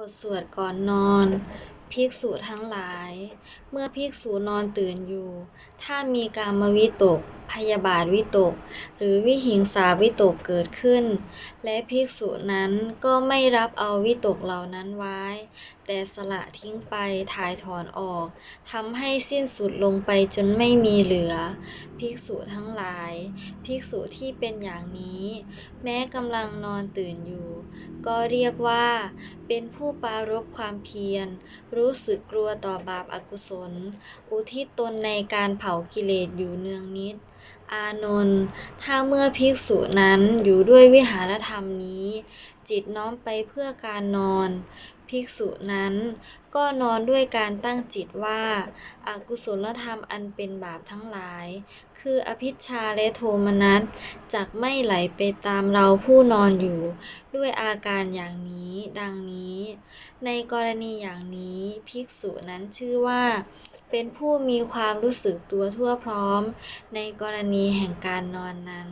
บทสวดก่อนนอน ภิกษุทั้งหลาย เมื่อภิกษุนอนตื่นอยู่ ถ้ามีกามวิตก พยาบาทวิตก หรือวิหิงสาวิตกเกิดขึ้น และภิกษุนั้นก็ไม่รับเอาวิตกเหล่านั้นไว้ แต่สละทิ้งไปถ่ายถอนออกทำให้สิ้นสุดลงไปจนไม่มีเหลือ ภิกษุทั้งหลาย ภิกษุที่เป็นอย่างนี้ แม้กำลังนอนตื่นอยู่ ก็เรียกว่า เป็นผู้ปรารภความเพียร รู้สึกกลัวต่อบาปอกุศล อุทิศตนในการเผากิเลสอยู่เนืองนิด อานนท์ถ้าเมื่อภิกษุนั้นอยู่ด้วยวิหารธรรมนี้ จิตน้อมไปเพื่อการนอน ภิกษุนั้นก็นอนด้วยการตั้งจิตว่าอกุศลธรรมอันเป็นบาปทั้งหลาย คืออภิชาและโทมนัสจักไม่ไหลไปตามเราผู้นอนอยู่ ด้วยอาการอย่างนี้ดังนี้ ในกรณีอย่างนี้ภิกษุนั้นชื่อว่า เป็นผู้มีความรู้สึกตัวทั่วพร้อม ในกรณีแห่งการนอนนั้น